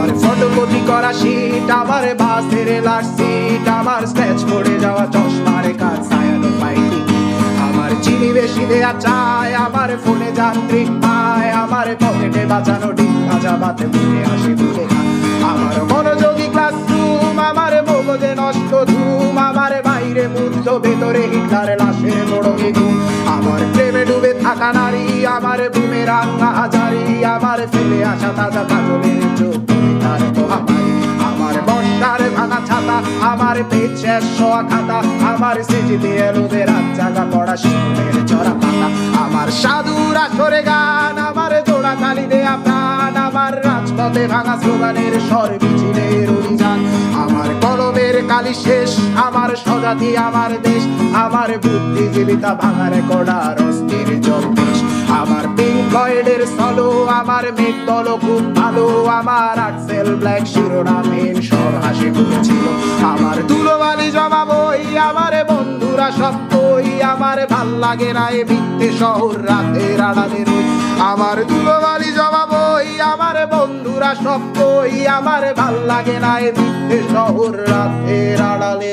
আমার ফটোকপি করা শীট আমার বাসের লাস্ট সিট, আমার স্ক্র্যাচ পড়ে যাওয়া চশমার কাজ, সায়ানো পাইনি। আমার চিনি বেশি দেয়া চায় আমার ফোনে যান্ত্রিক পায়, আমার পকেটে বাঁচানো ডিম ভাজা বাতে মুখে আসে ভুলে আমার মনোযোগী ক্লাসরুম আমার মগজে নষ্ট ধুম, আমার বাইরে মুগ্ধ ভেতরে হিটলার লাশের বড় ঘুম। আমার প্রেমে ডুবে থাকা নারী, আমার বুমে রাঙ্গা হাজারি, আমার ফেলে আসা তাজা কাজলের চোখ। ছাতা, আমার শেষ শোয়া খাতা, আমার স্মৃতিতে এলোদের রাত জাগা পড়া শিশুদের চড়া পাতা। আমার সাধুর আসরে গান, আমার জোড়া তালি দেয়া প্রাণ আমার রাজপথে ভাঙা স্লোগানের স্বর মিছিলের অভিযান আমার কলমের কালি শেষ, আমার স্বজাতি, আমার দেশ, আমার বুদ্ধিজীবিতা ভাঙার কড়ার অস্থির জগদীশ। আমার পিঙ্ক ফ্লয়েডের সলো আমার মেঘ দল খুব ভালো, আমার আক্সেল ব্ল্যাক শিরোনামহীন সব হাসি খুলেছিল আমার বন্ধুরা সত্যই আমার ভালো লাগে না এ মিথ্যে শহর রাতের আড়ালে আমার ধুলোবালি জবাব আমার বন্ধুরা সত্যই আমার ভালো লাগে না এ মিথ্যে শহর রাতের আড়ালে